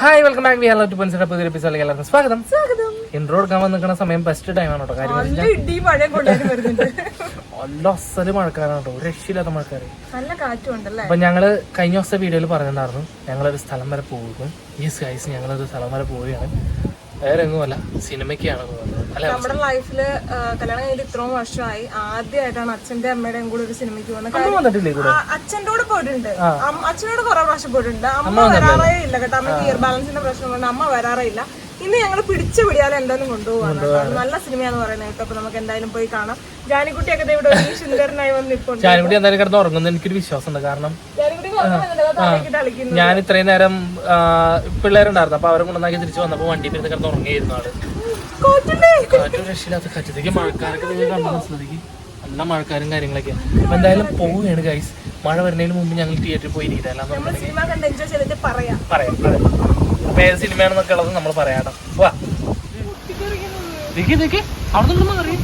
Hi welcome back hello to പൻസിന്റെ പുതിയ എപ്പിസോഡിലേക്ക് എല്ലാവർക്കും സ്വാഗതം. സ്വാഗതം. ഇൻട്രോ എടുക്കാൻ വന്നിരിക്കുന്ന സമയം ബെസ്റ്റ് ടൈം ആണ് കേട്ടോ. കാര്യം നല്ല അസൽ മഴക്കാരാണ് കേട്ടോ. രക്ഷയില്ലാത്ത മഴക്കാര്. നല്ല കാറ്റും ഉണ്ടല്ലേ അപ്പൊ ഞങ്ങൾ കഴിഞ്ഞ ദിവസത്തെ വീഡിയോയിൽ പറഞ്ഞിട്ടുണ്ടായിരുന്നു. ഞങ്ങളൊരു സ്ഥലം വരെ പോകും ഈ ഗൈസ് ഞങ്ങളൊരു സ്ഥലം വരെ പോവുകയാണ്. വേറെ സിനിമയ്ക്കാണ് നമ്മുടെ ലൈഫിൽ കല്യാണം കഴിഞ്ഞിട്ട് ഇത്രയും വർഷമായി. ആദ്യമായിട്ടാണ് അച്ഛന്റെ അമ്മയുടെയും കൂടെ ഒരു സിനിമയ്ക്ക് പോകുന്നത്. അച്ഛനോട് അച്ഛന്റെ പോയിട്ടുണ്ട്. അച്ഛനോട് കുറെ പ്രാവശ്യം പോയിട്ടുണ്ട്. അമ്മ വരാറേ ഇല്ല കേട്ടോ. അമ്മ ഇയർ ബാലൻസിന്റെ പ്രശ്നം കൊണ്ട് അമ്മ വരാറേ ഇല്ല. ഇന്ന് ഞങ്ങൾ പിടിച്ചു പിടിയാലും എന്തായാലും കൊണ്ടുപോകാണ് നല്ല സിനിമയാന്ന് പറയുന്നത് കേട്ടോ. അപ്പൊ നമുക്ക് എന്തായാലും പോയി കാണാം. ജാനിക്കുട്ടിയൊക്കെ ദേ ഇവിടെ ഒരു സുന്ദരനായി വന്ന് ജാനിക്കുട്ടി എന്തായാലും കിടന്ന് ഉറങ്ങുന്നു എനിക്കൊരു വിശ്വാസമുണ്ട്. കാരണം ഞാൻ ഇത്രയും നേരം പിള്ളേരുണ്ടായിരുന്നു. അപ്പൊ അവരെ കൊണ്ടുവന്നാക്കി തിരിച്ചു വന്നപ്പോ വണ്ടി പിന്നെ കിടന്ന് ഉറങ്ങിയിരുന്നു ആൾ. കാറ്റും രക്ഷയില്ലാത്ത കാറ്റത്തേക്ക് മഴക്കാരൊക്കെ നല്ല മഴക്കാരും കാര്യങ്ങളൊക്കെ. അപ്പൊ എന്തായാലും പോവുകയാണ് ഗൈസ് മഴ വരുന്നതിന് മുമ്പ് ഞങ്ങൾ തിയേറ്ററിൽ പോയി ഇരിക്കില്ല പറയാം. പറയാം അപ്പൊ ഏത് സിനിമയാണെന്നൊക്കെ ഉള്ളത് നമ്മൾ പറയാട്ടോ വാ. അവിടെ നിന്ന് മാറി.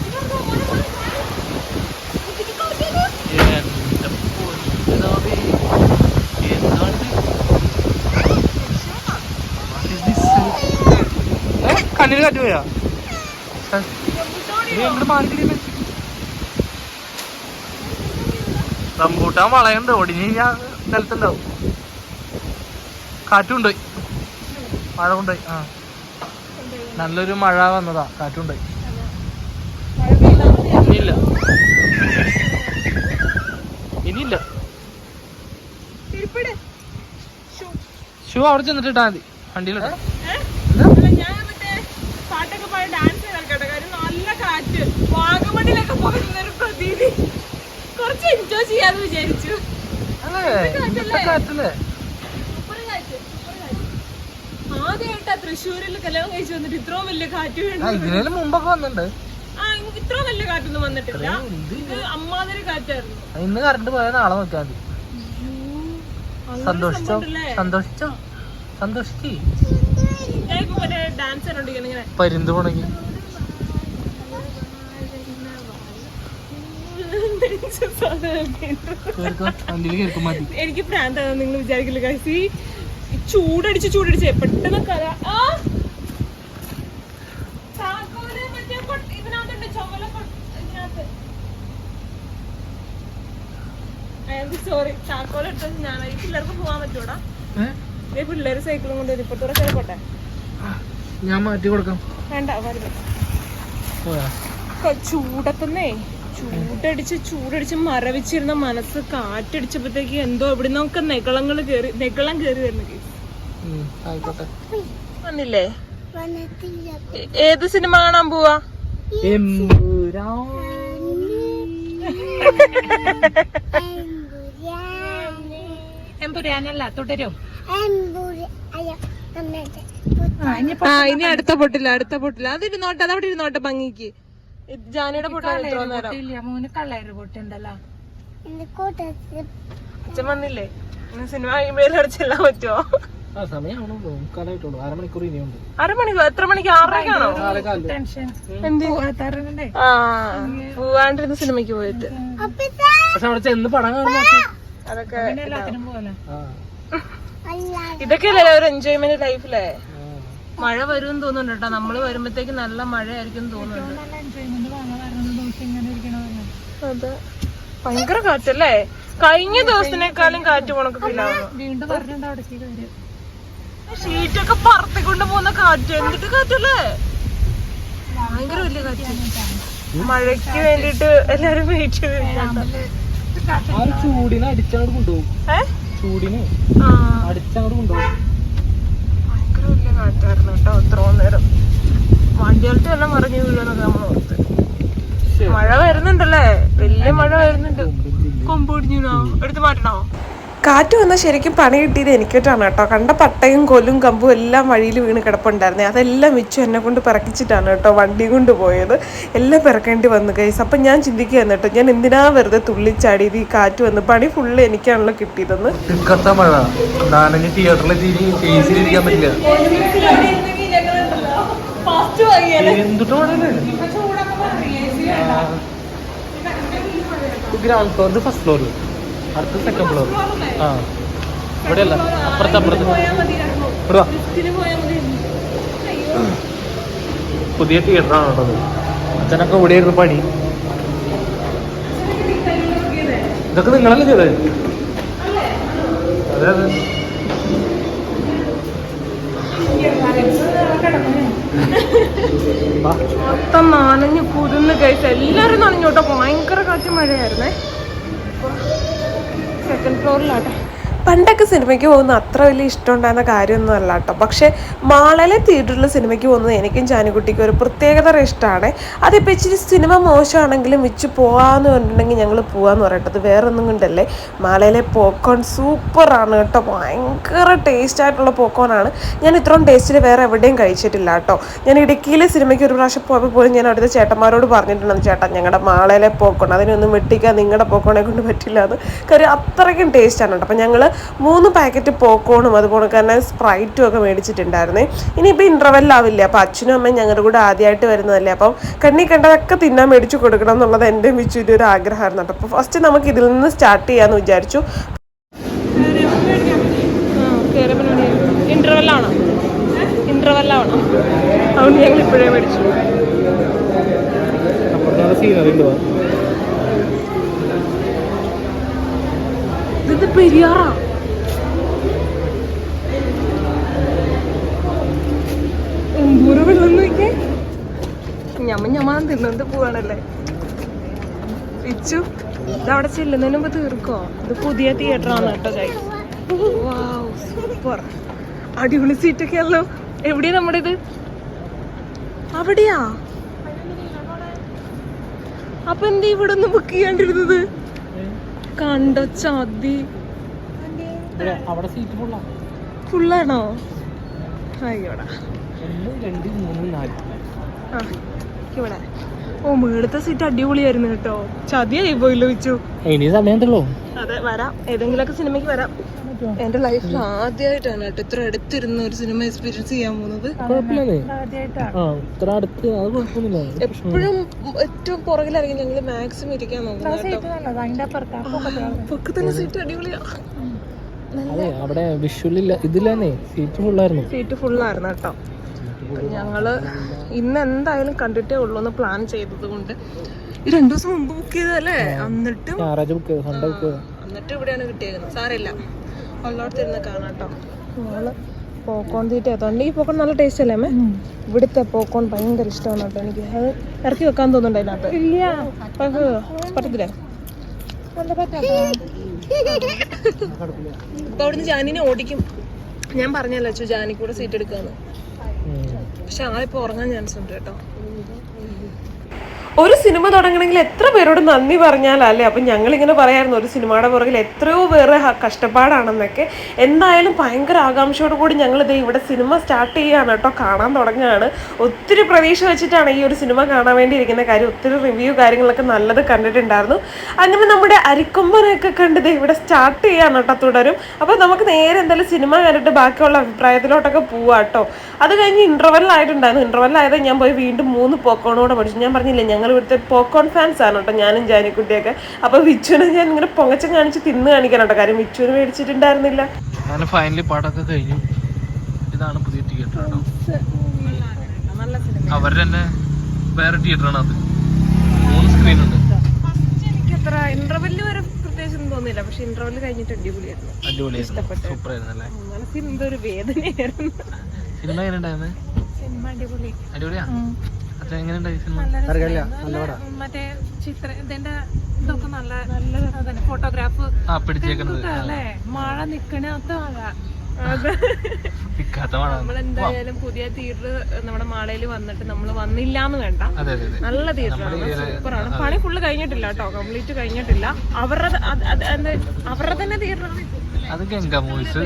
എന്റെ. കണ്ണിന് കാറ്റ് പോയാ? റംബൂട്ടാൻ വളയുണ്ട് ഒടിഞ്ഞ് കഴിഞ്ഞാൽ നിലത്തുണ്ടാവും. കാറ്റുണ്ടായി. മഴ കൊണ്ടായി ആ. നല്ലൊരു മഴ വന്നതാ. കാറ്റുണ്ടായി. ഇനിയില്ല. ഇനിയില്ല. ഷൂ. അവിടെ ചെന്നിട്ട് ഇട്ടാ മതി. വണ്ടിയിലിട്ടാ അല്ല, ഞാൻ മറ്റേ പാട്ടൊക്കെ പാടി ഡാൻസ് കളിക്കട്ടെ കാര്യം നല്ല കാറ്റ് വാഗമണിലൊക്കെ പോകുന്ന ഒരു പ്രതീതി കുറച്ച് എൻജോയ് ചെയ്യാന്ന് വിചാരിച്ചു. ആദ്യമായിട്ടാ തൃശ്ശൂരിൽ കല്യാണം കഴിച്ചു വന്നിട്ട് ഇത്രയും വലിയ കാറ്റ് ഇതിനേലും മുമ്പൊക്കെ വന്നിട്ടുണ്ട്. ഇത്രയും വലിയ കാറ്റൊന്നും വന്നിട്ടില്ല. ഇത് അമ്മാതിരി കാറ്റായിരുന്നു. ഇന്ന് കറണ്ട് പോയാൽ നാളെ നോക്കിയാൽ മതി. സന്തോഷിച്ചോ? സന്തോഷിച്ചോ? സന്തോഷിച്ചേ. ഞാൻ ഇപ്പൊ ഡാൻസ് കണ്ടോണ്ടിരിക്കണം ഇങ്ങനെ. പരുന്ത് പോണെങ്കിൽ എനിക്ക് പ്രാന്താണെന്ന് നിങ്ങൾ വിചാരിക്കില്ല കാശി ചൂടടിച്ച് ചൂടടിച്ച് പെട്ടെന്ന് കഥ ആ! ഇതിനകത്തുണ്ട്, ചുമല ഇതിനകത്ത്. എടുത്തത് ഞാൻ ഈ പിള്ളേർക്ക് പോവാൻ പറ്റൂടാ. ഈ പിള്ളേര് സൈക്കിളും കൊണ്ട് ഞാൻ മാറ്റി കൊടുക്കാം. വേണ്ട വരുന്നത് ചൂടത്തുന്നേ. ചൂടടിച്ച് ചൂടടിച്ച് മരവിച്ചിരുന്ന മനസ്സ് കാറ്റടിച്ചപ്പോഴത്തേക്ക് എന്തോ ഇവിടെ നമുക്ക് നെകളങ്ങൾ കേറി നെകളം കേറി വരുന്നു വന്നില്ലേ? ഏത് സിനിമ കാണാൻ പോവാ. എമ്പുരാനല്ല തുടരും ആ ഇനി അടുത്ത പൊട്ടില്ല അടുത്ത പൊട്ടില്ല. അതിരുന്നോട്ടെ അതവിടെ ഇരുന്നോട്ടെ ഭംഗിക്ക്. ജാനിയുടെ അച്ഛൻ വന്നില്ലേ? സിനിമ കഴിയുമ്പോഴേ അടച്ചെല്ലാം പറ്റുമോ ആ സമയമാണോ മുക്കാലായിട്ടുള്ളൂ അരമണിക്കൂർ എത്ര മണിക്ക്? ആറരക്കാണോ പോവാണ്ടിരുന്ന സിനിമയ്ക്ക് പോയിട്ട്. അതൊക്കെ ആ, ഇതൊക്കെയല്ലേ ഒരു എൻജോയ്മെന്റ് ലൈഫിലെ. മഴ വരും തോന്നുന്നുണ്ട് കേട്ടോ. നമ്മൾ വരുമ്പത്തേക്ക് നല്ല മഴയായിരിക്കും തോന്നുന്നുണ്ട്. അതെ. ഭയങ്കര കാറ്റല്ലേ? കഴിഞ്ഞ ദിവസത്തിനേക്കാളും കാറ്റ് ആവുന്നു ഷീറ്റൊക്കെ പറത്തിക്കൊണ്ട് പോകുന്ന കാറ്റ്. എന്തിട്ട് കാറ്റല്ലേ? ഭയങ്കര വലിയ കാറ്റ്. മഴയ്ക്ക് വേണ്ടിട്ട് എല്ലാരും വെയിറ്റ് ചെയ്ത് ആ ചൂടിനെ അടിച്ചങ്ങോട്ട് കൊണ്ടുപോകും. ഏ? ചൂടിന് ആ. അടിച്ചങ്ങോട്ട് കൊണ്ടുപോകും. കേട്ടോ ഇത്രയും നേരം. വണ്ടികൾക്ക് എല്ലാം മറിഞ്ഞു വീഴുന്നൊക്കെ നമ്മൾ ഓർത്ത്. മഴ വരുന്നുണ്ടല്ലേ? വലിയ മഴ വരുന്നുണ്ട്. കൊമ്പൊടിഞ്ഞോ എടുത്തു മാറ്റണോ? കാറ്റ് വന്നാൽ ശരിക്കും പണി കിട്ടിയത് എനിക്കിട്ടാണ് കേട്ടോ. കണ്ട പട്ടയും കൊലും കമ്പും എല്ലാം വഴിയിൽ വീണ് കിടപ്പുണ്ടായിരുന്നേ. അതെല്ലാം വെച്ചു എന്നെ കൊണ്ട് പിറക്കിച്ചിട്ടാണ് കേട്ടോ വണ്ടി കൊണ്ട് പോയത്. എല്ലാം പിറക്കേണ്ടി വന്നു കൈസ് അപ്പം ഞാൻ ചിന്തിക്കുകയാണ് കേട്ടോ ഞാൻ എന്തിനാ വെറുതെ തുള്ളിച്ചാടിയത് ഈ കാറ്റ് വന്ന് പണി ഫുള്ള് എനിക്കാണല്ലോ കിട്ടിയതെന്ന്. തിയേറ്ററിൽ പറ്റില്ല. ഗ്രൗണ്ട് ഫ്ലോർ ഇത് ഫസ്റ്റ് ഫ്ലോർ അടുത്ത സെക്കൻഡ് ഫ്ലോർ ആ. ഇവിടെ അല്ല അപ്പുറത്ത് അപ്പുറത്ത്. ഇവിടെ. പുതിയ തിയേറ്ററാണ് ആണുള്ളത് അച്ഛനൊക്കെ ഇവിടെ ഇരുന്ന് പണി. ഇതൊക്കെ നിങ്ങളല്ലേ ചെയ്തത്? അതെ അതെ. മൊത്തം നനഞ്ഞ് കുതിർന്ന് കഴിച്ച് എല്ലാരും നനഞ്ഞു ഭയങ്കര കാറ്റ് മഴയായിരുന്നേ. സെക്കൻഡ് ഫ്ലോറിലാട്ടെ പണ്ടൊക്കെ സിനിമയ്ക്ക് പോകുന്ന അത്ര വലിയ ഇഷ്ടം ഉണ്ടായിരുന്ന കാര്യമൊന്നും അല്ല കേട്ടോ. പക്ഷേ മാളയിലെ തിയേറ്ററിൽ സിനിമയ്ക്ക് പോകുന്നത് എനിക്കും ചാനിക്കുട്ടിക്കും ഒരു പ്രത്യേകതര ഇഷ്ടമാണ്. അതിപ്പോൾ ഇച്ചിരി സിനിമ മോശമാണെങ്കിലും വെച്ച് പോകാമെന്ന് പറഞ്ഞിട്ടുണ്ടെങ്കിൽ ഞങ്ങൾ പോകാമെന്ന് പറയട്ടത് വേറെ ഒന്നും കൊണ്ടല്ലേ. മാളയിലെ പോക്കോൺ സൂപ്പറാണ് കേട്ടോ. ഭയങ്കര ടേസ്റ്റ് ആയിട്ടുള്ള പോക്കോണാണ് ഞാൻ ഇത്രയും ടേസ്റ്റിൽ വേറെ എവിടെയും കഴിച്ചിട്ടില്ല കേട്ടോ. ഞാൻ ഇടുക്കിയിലെ സിനിമയ്ക്ക് ഒരു പ്രാവശ്യം പോയപ്പോൾ പോലും ഞാൻ അവിടുത്തെ ചേട്ടന്മാരോട് പറഞ്ഞിട്ടുണ്ടെന്ന് ചേട്ടാ ഞങ്ങളുടെ മാളയിലെ പോക്കോൺ അതിനൊന്നും വെട്ടിക്കാൻ നിങ്ങളുടെ പോക്കോണെ കൊണ്ട് പറ്റില്ല എന്ന്. കാര്യം അത്രയ്ക്കും ടേസ്റ്റാണ് കേട്ടോ. അപ്പം ഞങ്ങൾ മൂന്ന് പാക്കറ്റ് പോക്കോണും അതുപോലെ തന്നെ സ്പ്രൈറ്റും ഒക്കെ മേടിച്ചിട്ടുണ്ടായിരുന്നേ. ഇനിയിപ്പോൾ ഇന്റർവെല്ലാവില്ലേ അപ്പോൾ അച്ഛനും അമ്മയും ഞങ്ങളുടെ കൂടെ ആദ്യമായിട്ട് വരുന്നതല്ലേ? അപ്പം കണ്ണി കണ്ടതൊക്കെ തിന്നാൻ മേടിച്ചു കൊടുക്കണം എന്നുള്ളത് എന്റെ മിച്ചുവിന്റെ ഒരു ആഗ്രഹമായിരുന്നു. കേട്ടോ അപ്പോൾ ഫസ്റ്റ് നമുക്ക് ഇതിൽ നിന്ന് സ്റ്റാർട്ട് ചെയ്യാമെന്ന് വിചാരിച്ചു. ഇന്റർവെല്ലാണോ ഇന്റർവെല്ലാണോ അതുകൊണ്ട് ഞങ്ങൾ ഇപ്പോഴേ മേടിച്ചു. സീനറി ഉണ്ട് വാ. ഇത് പെരിയാറാ. എന്തോരം വെള്ളം ഞമ്മ ഞമ്മാൻ തിന്നത് പോവാണല്ലേ. പിച്ചു ഇതവിടെ ചെല്ലുന്നതിന് മുമ്പ് തീർക്കോ? ഇത് പുതിയ തിയേറ്റർ ആണ് കേട്ടോ അടിപൊളി സീറ്റൊക്കെ ആണല്ലോ എവിടെയാ നമ്മുടെ ഇത് അവിടെയാ? അപ്പൊ എന്താ ഇവിടെ ഒന്ന് ബുക്ക് ചെയ്യാണ്ടിരുന്നത്? കണ്ടോ ചതി. അവിടെ സീറ്റ് ഫുള്ളാ ഫുള്ളാണോ അയ്യോടാ. ഒന്ന് രണ്ട് മൂന്ന് നാല്. ആ ഇവിടെ. ഓ മേടത്തെ സീറ്റ് അടിപൊളിയായിരുന്നു കേട്ടോ. ചതിയായി പോയില്ലോ വെച്ചു ഇനി സമയമുണ്ടല്ലോ അതെ വരാം. ഏതെങ്കിലുമൊക്കെ സിനിമയ്ക്ക് വരാം. എന്റെ ലൈഫിൽ ആദ്യമായിട്ടാണ് കേട്ടോ ഇത്ര അടുത്തിരുന്ന് ഒരു സിനിമ എക്സ്പീരിയൻസ് ചെയ്യാൻ പോകുന്നത്. എപ്പോഴും ഏറ്റവും പുറകിലായിരിക്കും ഞങ്ങൾ മാക്സിമം ഇരിക്കാൻ നോക്കുന്നത് പൊക്കത്തിന്റെ സീറ്റ് അടിപൊളിയാ. അവിടെ വിഷ്വലില്ല ഇതിൽ തന്നെ സീറ്റ് ഫുള്ളായിരുന്നു സീറ്റ് ഫുള്ളായിരുന്നു കേട്ടോ. ഞങ്ങൾ ഇന്ന് എന്തായാലും കണ്ടിട്ടേ ഉള്ളൂ എന്ന് പ്ലാൻ ചെയ്തത് കൊണ്ട് ഈ രണ്ടു ദിവസം മുമ്പ് ബുക്ക് ചെയ്തല്ലേ എന്നിട്ടും ഞായറാഴ്ച ബുക്ക് ചെയ്തു സൺഡേ ബുക്ക് എന്നിട്ട് ഇവിടെയാണ് കിട്ടിയേക്കുന്നത്. സാരമില്ല. ഉള്ളോടത്ത് ഇരുന്ന് കാണാം കേട്ടോ. ഞങ്ങൾ പോക്കോൺ തീറ്റ ഏതാണ്ട് ഈ പോക്കോൺ നല്ല ടേസ്റ്റ് അല്ലേ അമ്മേ ഇവിടുത്തെ പോക്കോൺ ഭയങ്കര ഇഷ്ടമാണ് കേട്ടോ എനിക്ക്. അത് ഇറക്കി വെക്കാൻ തോന്നുന്നുണ്ട് അതിനകത്ത്. ഇല്ല പറ്റത്തില്ലേ. ഇപ്പൊ അവിടുന്ന് ജാനിനെ ഓടിക്കും. ഞാൻ പറഞ്ഞല്ലോ അച്ചു ജാനി കൂടെ സീറ്റ് എടുക്കാന്ന് പക്ഷെ ആളിപ്പോ ഉറങ്ങാൻ ചാൻസ് ഉണ്ട് കേട്ടോ. ഒരു സിനിമ തുടങ്ങണമെങ്കിൽ എത്ര പേരോട് നന്ദി പറഞ്ഞാലല്ലേ അപ്പം ഞങ്ങളിങ്ങനെ പറയായിരുന്നു ഒരു സിനിമയുടെ പുറകിൽ എത്രയോ പേര് കഷ്ടപ്പാടാണെന്നൊക്കെ. എന്തായാലും ഭയങ്കര ആകാംക്ഷയോട് കൂടി ഞങ്ങളിത് ഇവിടെ സിനിമ സ്റ്റാർട്ട് ചെയ്യുകയാണ് കേട്ടോ കാണാൻ തുടങ്ങുകയാണ്. ഒത്തിരി പ്രതീക്ഷ വെച്ചിട്ടാണ് ഈ ഒരു സിനിമ കാണാൻ വേണ്ടി ഇരിക്കുന്ന കാര്യം. ഒത്തിരി റിവ്യൂ കാര്യങ്ങളൊക്കെ നല്ലത് കണ്ടിട്ടുണ്ടായിരുന്നു. അങ്ങനെ നമ്മുടെ അരിക്കൊമ്പനൊക്കെ കണ്ടത് ഇവിടെ സ്റ്റാർട്ട് ചെയ്യാണ് കേട്ടോ തുടരും. അപ്പോൾ നമുക്ക് നേരെ എന്തായാലും സിനിമ കണ്ടിട്ട് ബാക്കിയുള്ള അഭിപ്രായത്തിലോട്ടൊക്കെ പോവാം കേട്ടോ. അത് കഴിഞ്ഞ് ഇന്റർവെല്ലായിട്ടുണ്ടായിരുന്നു ഇന്റർവെല്ലായത് ഞാൻ പോയി വീണ്ടും മൂന്ന് പോക്കോണോടെ പഠിച്ചു ഞാൻ പറഞ്ഞില്ലേ ഞങ്ങൾ ഇവിടുത്തെ പോക്കോൺ ഫാൻസ് ആണ് കേട്ടോ ഞാനും ജാനിക്കുട്ടിയൊക്കെ. അപ്പോൾ വിച്ചുവിനെ ഞാൻ ഇങ്ങനെ പൊങ്ങച്ചം കാണിച്ച് തിന്ന് കാണിക്കണം കേട്ടോ. കാര്യം വിച്ചുവിന് മേടിച്ചിട്ടുണ്ടായിരുന്നില്ല. അങ്ങനെ ഫൈനലി പാടൊക്കെ കഴിഞ്ഞു. ഇതാണ് പുതിയ തിയേറ്റർ കേട്ടോ നല്ല സിനിമ അവരുടെ തന്നെ വേറെ തിയേറ്ററാണ് അത്. മൂന്ന് സ്ക്രീൻ ഉണ്ട്. എനിക്ക് അത്ര ഇന്റർവെല്ല് വരെ തോന്നിയില്ല. പക്ഷെ ഇന്റർവെല്ല് കഴിഞ്ഞിട്ട് അടിപൊളിയായിരുന്നു. അടിപൊളിയായിരുന്നു. സൂപ്പർ ആയിരുന്നു അല്ലേ മനസ്സിന് എന്തോ ഒരു വേദനയായിരുന്നു. സിനിമ എങ്ങനെ ഉണ്ടായിരുന്നു സിനിമ അടിപൊളി. അടിപൊളിയാ? മറ്റേ ചിത്ര ഇതിന്റെ ഇതൊക്കെ നല്ല നല്ല ഫോട്ടോഗ്രാഫ്. പിടിച്ചേക്കുന്നത്. അല്ലേ? മഴ നിക്കണത്ത എന്തായാലും പുതിയ തിയേറ്റർ നമ്മുടെ മാളയിൽ വന്നിട്ട് നമ്മൾ വന്നില്ല എന്ന് വേണ്ട. അതെ അതെ അതെ. നല്ല തിയേറ്ററാണ്. സൂപ്പറാണ്. പണി ഫുള്ള് കഴിഞ്ഞിട്ടില്ല കേട്ടോ. കംപ്ലീറ്റ് കഴിഞ്ഞിട്ടില്ല. അവരുടെ അവരുടെ തന്നെ തിയേറ്ററാണ്. അത് ഗംഗ മൂവീസ്.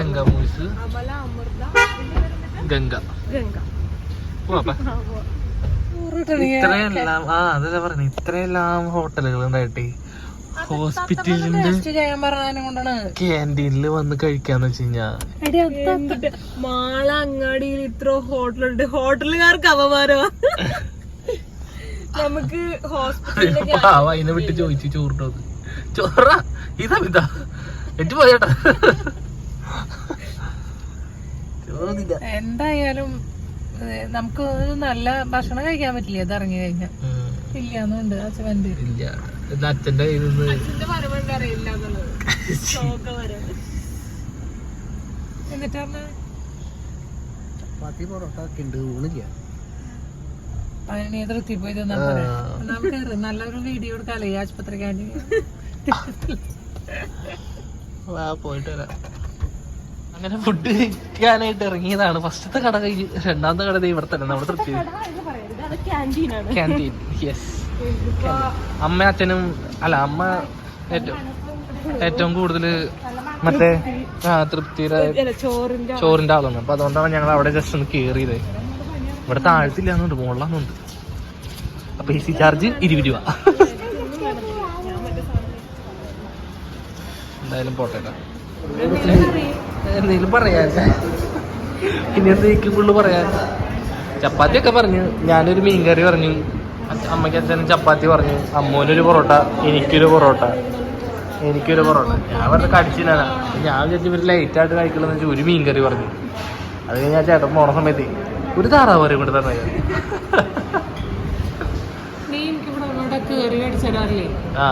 ഗംഗ മൂവീസ്. ഗംഗ. ഗംഗ. ഇത്രയെല്ലാം ആ അതല്ല പറഞ്ഞു ഇത്രയെല്ലാം ഹോട്ടലുകൾ ഉണ്ടായിട്ടേ. ഹോസ്പിറ്റലിന്റെ ക്യാന്റീനിൽ വന്ന് കഴിക്കാന്ന് വെച്ച് കഴിഞ്ഞാ. എന്നിട്ട് മാള അങ്ങാടിയിൽ ഇത്ര ഹോട്ടലുണ്ട്. ഹോട്ടലുകാർക്ക് അപമാനമാ. നമുക്ക് അതിനെ വിട്ട് ചോദിച്ചു ചോറിട്ടോ ചോറ? ഇതാ ഇതാ. എനിക്ക് പോയേട്ടാ എന്തായാലും നമുക്ക് നല്ല ഭക്ഷണം കഴിക്കാൻ പറ്റില്ല. ഇത് ഇറങ്ങി കഴിഞ്ഞാൽ ഇല്ലാന്നുണ്ട് അച്ഛന്റെ ഇല്ല. ഇത് അച്ഛന്റെ കയ്യിൽ നിന്ന് എന്നിട്ടാണ് ചപ്പാത്തി പൊറോട്ട ഒക്കെ ഉണ്ട്. ഊണില്ല നീ തൃപ്തി പോയി തിന്നാ പോരെ. എന്നാ നല്ലൊരു വീഡിയോ എടുക്കാല്ലേ ആശുപത്രി വാ പോയിട്ട് വരാം. അങ്ങനെ ഫുഡ് കഴിക്കാനായിട്ട് ഇറങ്ങിയതാണ്. ഫസ്റ്റത്തെ കട കഴിഞ്ഞ് രണ്ടാമത്തെ കട ഇവിടെ തന്നെ നമ്മുടെ തൃപ്തി ക്യാന്റീൻ യെസ് അമ്മ അച്ഛനും അല്ല അമ്മ ഏറ്റവും ഏറ്റവും കൂടുതൽ മറ്റേ ആ തൃപ്തിയുടെ ചോറിന്റെ ആളാണ്. അപ്പൊ അതുകൊണ്ടാണ് ഞങ്ങൾ അവിടെ ജസ്റ്റ് ഒന്ന് കേറിയത്. ഇവിടെ താഴത്തില്ല എന്നുണ്ട് മുകളിലാന്നുണ്ട്. അപ്പൊ എ സി ചാർജ് ഇരുപത് രൂപ. എന്തായാലും പോട്ടെ ട്ടാ. എന്തെങ്കിലും പറയാൻ പിന്നെ എന്തെങ്കിലും ഫുള്ള് പറയാൻ. ചപ്പാത്തി ഒക്കെ പറഞ്ഞു. ഞാനൊരു മീൻ കറി പറഞ്ഞു അമ്മയ്ക്ക് അച്ഛനും ചപ്പാത്തി പറഞ്ഞു. അമ്മൂനൊരു പൊറോട്ട എനിക്കൊരു പൊറോട്ട. എനിക്കൊരു പൊറോട്ട. ഞാൻ വെറുതെ കടിച്ചില്ല ഞാൻ വിചാരിച്ചു ഇവർ ലൈറ്റായിട്ട് കഴിക്കണമെന്ന് വെച്ചാൽ ഒരു മീൻ കറി പറഞ്ഞു. അത് കഴിഞ്ഞാൽ ചേട്ടൻ പോണ സമയത്ത് ഒരു താറാവ് പറയും ഇവിടെ തന്നെ ആ.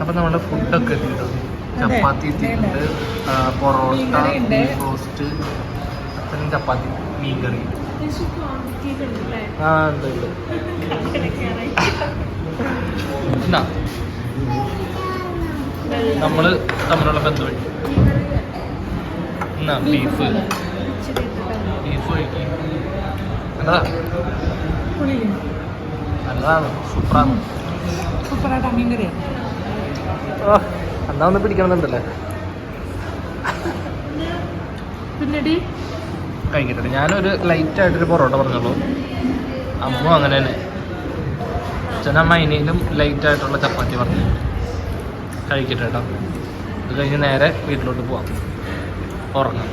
അപ്പൊ നമ്മുടെ ഫുഡൊക്കെ എത്തിയിട്ടുണ്ട് ചപ്പാത്തി എത്തിയിട്ടുണ്ട് പൊറോട്ട. ബീഫ് റോസ്റ്റ് അച്ഛനും ചപ്പാത്തി മീൻകറി. ആ ഉണ്ട് നമ്മൾ തമ്മിലുള്ള ബന്ധം എന്നാ ബീഫ്. ബീഫ് കഴിക്കും നല്ലതാ നല്ലതാണ് സൂപ്പറാണ്. സൂപ്പറായിട്ട് മീൻ കറിയാ. ഓ എന്നാ ഒന്ന് പിടിക്കണമെന്നുണ്ടല്ലേ? പിന്നടി? കഴിക്കട്ടെ. ഞാനൊരു ലൈറ്റ് ആയിട്ടൊരു പൊറോട്ട പറഞ്ഞോളൂ. അമ്മ അങ്ങനെ തന്നെ. അച്ഛനമ്മ ഇനിയിലും ലൈറ്റ് ആയിട്ടുള്ള ചപ്പാത്തി പറഞ്ഞു. കഴിക്കട്ടെ കേട്ടോ. അത് കഴിഞ്ഞ് നേരെ വീട്ടിലോട്ട് പോവാം. ഉറങ്ങാം.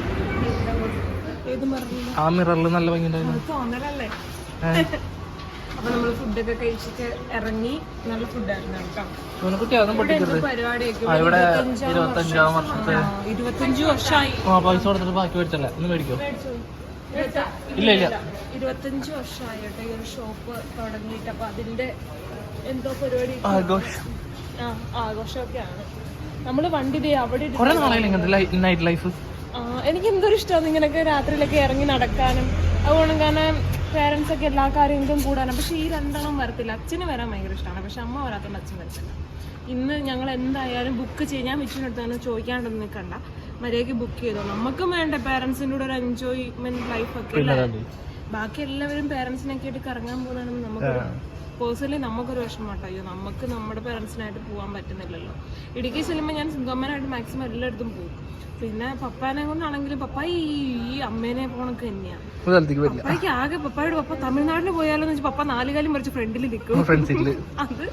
ആ മിററിൽ നല്ല ഭംഗി തോന്നലല്ലേ? ഏ, അപ്പൊ നമ്മൾ ഫുഡൊക്കെ കഴിച്ചിട്ട് ഇറങ്ങി നല്ല ഫുഡായിരുന്നു ഇരുപത്തഞ്ചാം വർഷമായി. പൈസ കൊടുത്തിട്ട് ബാക്കി മേടിച്ചല്ലേ? ഒന്ന് മേടിക്കോ? ഇല്ല ഇല്ല ഇരുപത്തഞ്ച് വർഷമായി കേട്ടോ ഈ ഒരു ഷോപ്പ് തുടങ്ങിയിട്ട്. അപ്പൊ അതിന്റെ എന്തോ പരിപാടി ആഘോഷം. ആ നമ്മൾ വണ്ടി ദേ അവിടെ നൈറ്റ് ലൈഫ് എനിക്ക് എന്തൊരു ഇഷ്ടമാണ് ഇങ്ങനെയൊക്കെ രാത്രിയിലൊക്കെ ഇറങ്ങി നടക്കാനും. അതുകൊണ്ട് കാരണം പേരൻസ് ഒക്കെ എല്ലാ കാര്യങ്ങളും കൂടാനും പക്ഷെ ഈ രണ്ടെണ്ണം വരത്തില്ല. അച്ഛന് വരാൻ ഭയങ്കര ഇഷ്ടമാണ് പക്ഷെ അമ്മ വരാത്തതുകൊണ്ട് അച്ഛൻ വരത്തില്ല. ഇന്ന് ഞങ്ങൾ എന്തായാലും ബുക്ക് ചെയ്യാൻ ഞാൻ വിച്ചുവിനടുത്താണ് ചോദിക്കാണ്ടൊന്നും നിൽക്കണ്ട. മര്യാദയ്ക്ക് ബുക്ക് ചെയ്തോ. നമുക്കും വേണ്ട പേരൻസിന്റെ കൂടെ ഒരു എൻജോയ്മെന്റ് ലൈഫ് ഒക്കെ ബാക്കി എല്ലാവരും പേരൻസിനൊക്കെ ആയിട്ട് കറങ്ങാൻ പോകുന്നതാണെന്ന് നമുക്ക് പേഴ്സണലി നമുക്കൊരു വിഷമമാട്ടോ അയ്യോ നമുക്ക് നമ്മുടെ പേരൻസിനായിട്ട് പോകാൻ പറ്റുന്നില്ലല്ലോ. ഇടുക്കി ചെല്ലുമ്പോൾ ഞാൻ സിംഗമ്മനായിട്ട് മാക്സിമം എല്ലായിടത്തും പോകും പിന്നെ പപ്പാനെ കൊണ്ടാണെങ്കിലും പപ്പ ഈ ഈ അമ്മേനെ പോണൊക്കെ തന്നെയാണ് പപ്പയ്ക്ക് ആകെ പപ്പായുടെ പപ്പ തമിഴ്നാട്ടിൽ പോയാലോ എന്ന് വെച്ചാൽ പപ്പ നാലുകാലം മറിച്ച് ഫ്രണ്ടിൽ നിൽക്കും അത്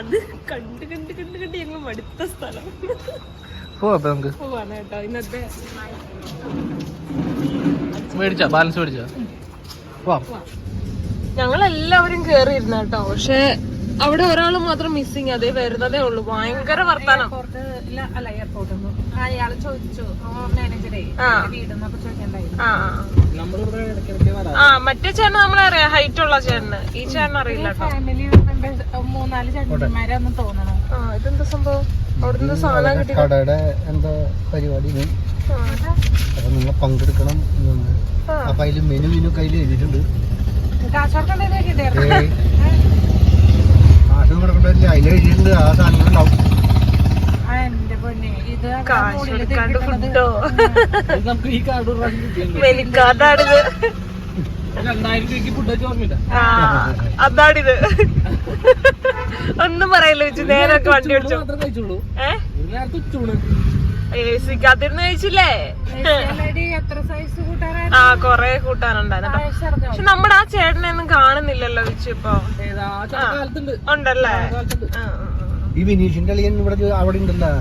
അത് കണ്ട് കണ്ട് കണ്ട് കണ്ട് ഞങ്ങൾ മടുത്ത സ്ഥലം. പോവാണ് കേട്ടോ ഇന്നത്തെ മേടിച്ചാ? ബാലൻസ് മേടിച്ചാ? പോവാം. ഞങ്ങൾ എല്ലാവരും കേറിയിരുന്ന കേട്ടോ പക്ഷെ അവിടെ ഒരാൾ മാത്രം മിസ്സിങ് അതേ വരുന്നതേ ഉള്ളൂ. ഭയങ്കര വർത്താനം. അല്ല എയർപോർട്ടിൽ അയാൾ ചോദിച്ചു. മാനേജറെ ആ. വീടെന്നൊക്കെ ചോദിക്കണ്ടായി ആ നമ്മളിവിടെ ഇടയ്ക്കിടയ്ക്ക് വരാം ആ മറ്റേ ചേട്ടൻ നമ്മളറിയാം ഹൈറ്റ് ഉള്ള ചേട്ടന്. ഈ ചേട്ടൻ അറിയില്ല ഫാമിലി മെമ്പേഴ്സ് മൂന്നാൽ ചേട്ടന്മാരാന്ന് തോന്നണു. ആ ഇതെന്താ സംഭവം? അവിടുന്ന് സാധനം കിട്ടി കടയുടെ എന്താ പരിപാടി അപ്പൊ നിങ്ങൾ പങ്കെടുക്കണം. അപ്പൊ അതിൽ മെനു മെനു കയ്യിൽ എഴുതിയിട്ടുണ്ട്. കാശ് കൊടുക്കണ്ടില്ല ആ. ഉണ്ടാവും അതാണിത്. ഒന്നും പറയല്ലോ വെച്ച് നേരൊക്കെ ഒക്കെ വണ്ടി ഓടിച്ചു ഏഹ് സിക്കകത്തിരുന്ന് കഴിച്ചില്ലേ? എത്ര സൈസ് കൂട്ടാറാ ആ കൊറേ കൂട്ടാനുണ്ടായിരുന്നു കേട്ടോ. പക്ഷെ നമ്മുടെ ആ ചേട്ടനെ ഒന്നും കാണുന്നില്ലല്ലോ വെച്ച് ഇപ്പൊ. ഏതാ ചില കാലത്തുണ്ട് ഉണ്ടല്ലേ. ഈ വിനീഷിന്റെ അളിയൻ ഇവിടെ അവിടെ ഉണ്ടല്ലോ.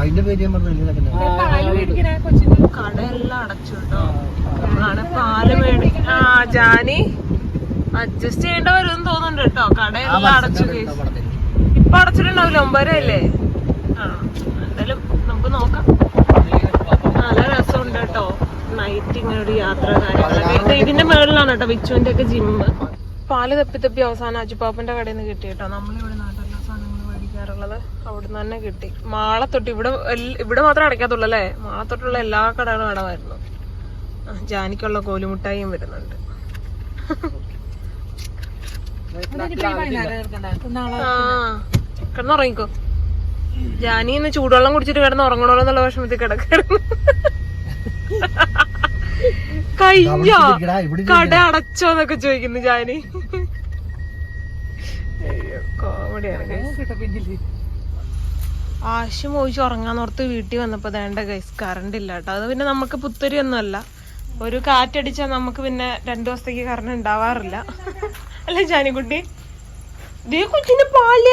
അതിന്റെ പേര് ഞാൻ പറഞ്ഞില്ല കടയെല്ലാം അടച്ചു കേട്ടോ നമ്മളാണ് പാൽ മേടി ആ ജാനി അഡ്ജസ്റ്റ് ചെയ്യേണ്ട വരും തോന്നുന്നുണ്ട് കേട്ടോ കടയെല്ലാം അടച്ചു കേസ്. ഇപ്പൊ അടച്ചിട്ടുണ്ടാവില്ല? ഒമ്പതരല്ലേ ആ എന്തായാലും നമുക്ക് നോക്കാം. കേട്ടോ. നൈറ്റ് ഇങ്ങനെ ഒരു യാത്ര കാര്യങ്ങളൊക്കെ. ഇത് ഇതിന്റെ മുകളിലാണ് കേട്ടോ വിച്ചുവിന്റെ ഒക്കെ ജിമ്മ് പാൽ തപ്പി തപ്പി അവസാനം അജുപ്പാപ്പന്റെ കടയിൽ നിന്ന് കിട്ടി കേട്ടോ. നമ്മളിവിടെ നാട്ടിലുള്ള സാധനങ്ങൾ മേടിക്കാറുള്ളത് അവിടുന്ന് തന്നെ കിട്ടി. മാളത്തൊട്ട് ഇവിടെ ഇവിടെ മാത്രമേ അടയ്ക്കാത്തുള്ളൂ അല്ലേ? മാളത്തൊട്ടുള്ള എല്ലാ കടകളും അടവായിരുന്നു ജാനിക്കുള്ള കോലുമുട്ടായും വരുന്നുണ്ട്. കിടന്നുറങ്ങിക്കോ. ജാനി ഇന്ന് ചൂടുവെള്ളം കുടിച്ചിട്ട് കിടന്ന് ഉറങ്ങണമല്ലോ എന്നുള്ള വിഷമത്തിൽ കിടക്കായിരുന്നു ഇവിടെ കട അടച്ചോന്നൊക്കെ ചോദിക്കുന്നു ജാനി. അയ്യോ കോമഡിയാണ്. ആശു മോഹിച്ച് ഉറങ്ങാന്നോർത്ത് വീട്ടിൽ വന്നപ്പോ വേണ്ട ഗൈസ് കറണ്ട് ഇല്ല കേട്ടോ. അത് പിന്നെ നമുക്ക് പുത്തരി ഒന്നുമല്ല ഒരു കാറ്റടിച്ചാൽ നമുക്ക് പിന്നെ രണ്ടു ദിവസത്തേക്ക് കറണ്ട് ഉണ്ടാവാറില്ല. അല്ലേ ജാനിക്കുട്ടി? ദേ കൊച്ചിന്റെ പാൽ.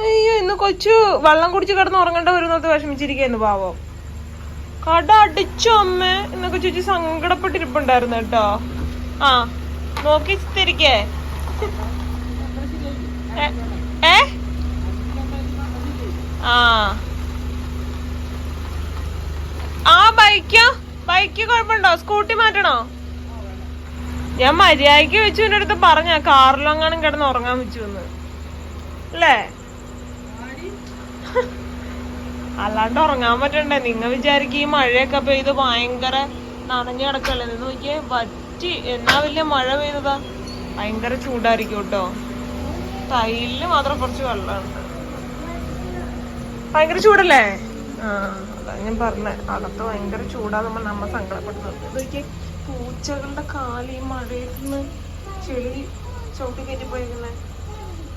അയ്യോ ഇന്ന് കൊച്ചു വെള്ളം കുടിച്ച് കിടന്ന് ഉറങ്ങേണ്ട വരുന്നത് വിഷമിച്ചിരിക്കുന്നു പാവം. കട അടിച്ചു അമ്മ എന്നൊക്കെ ചോദിച്ചു സങ്കടപ്പെട്ടിരിപ്പുണ്ടായിരുന്നു കേട്ടോ. ആ നോക്കി തിരിക്കേ ഏ? ആ. ആ ബൈക്കോ? ബൈക്ക് കുഴപ്പമുണ്ടോ? സ്കൂട്ടി മാറ്റണോ? ഞാൻ മര്യാദയ്ക്ക് വെച്ചു എന്റെ അടുത്ത് പറഞ്ഞ കാറിലെങ്ങാനും കിടന്ന് ഉറങ്ങാൻ വെച്ചു എന്ന്. അല്ലേ? അല്ലാണ്ട് ഉറങ്ങാൻ പറ്റണ്ടേ? നിങ്ങൾ വിചാരിക്കും ഈ മഴയൊക്കെ പെയ്ത് ഭയങ്കര നനഞ്ഞു കിടക്കല്ലേ നിന്ന് നോക്കിയേ വറ്റി. എന്നാ വലിയ മഴ പെയ്തതാ? ഭയങ്കര ചൂടായിരിക്കും കേട്ടോ. തൈലിൽ മാത്രം കുറച്ച് വെള്ളമുണ്ട്. ഭയങ്കര ചൂടല്ലേ? ആ അതാ ഞാൻ പറഞ്ഞ. അകത്ത് ഭയങ്കര നമ്മൾ നമ്മ സങ്കടപ്പെടുന്നത്. ഇതൊക്കെ പൂച്ചകളുടെ കാൽ ഈ മഴയത്ത് നിന്ന് ചെളി ചവിട്ടി കയറ്റി പോയിരിക്കുന്നത്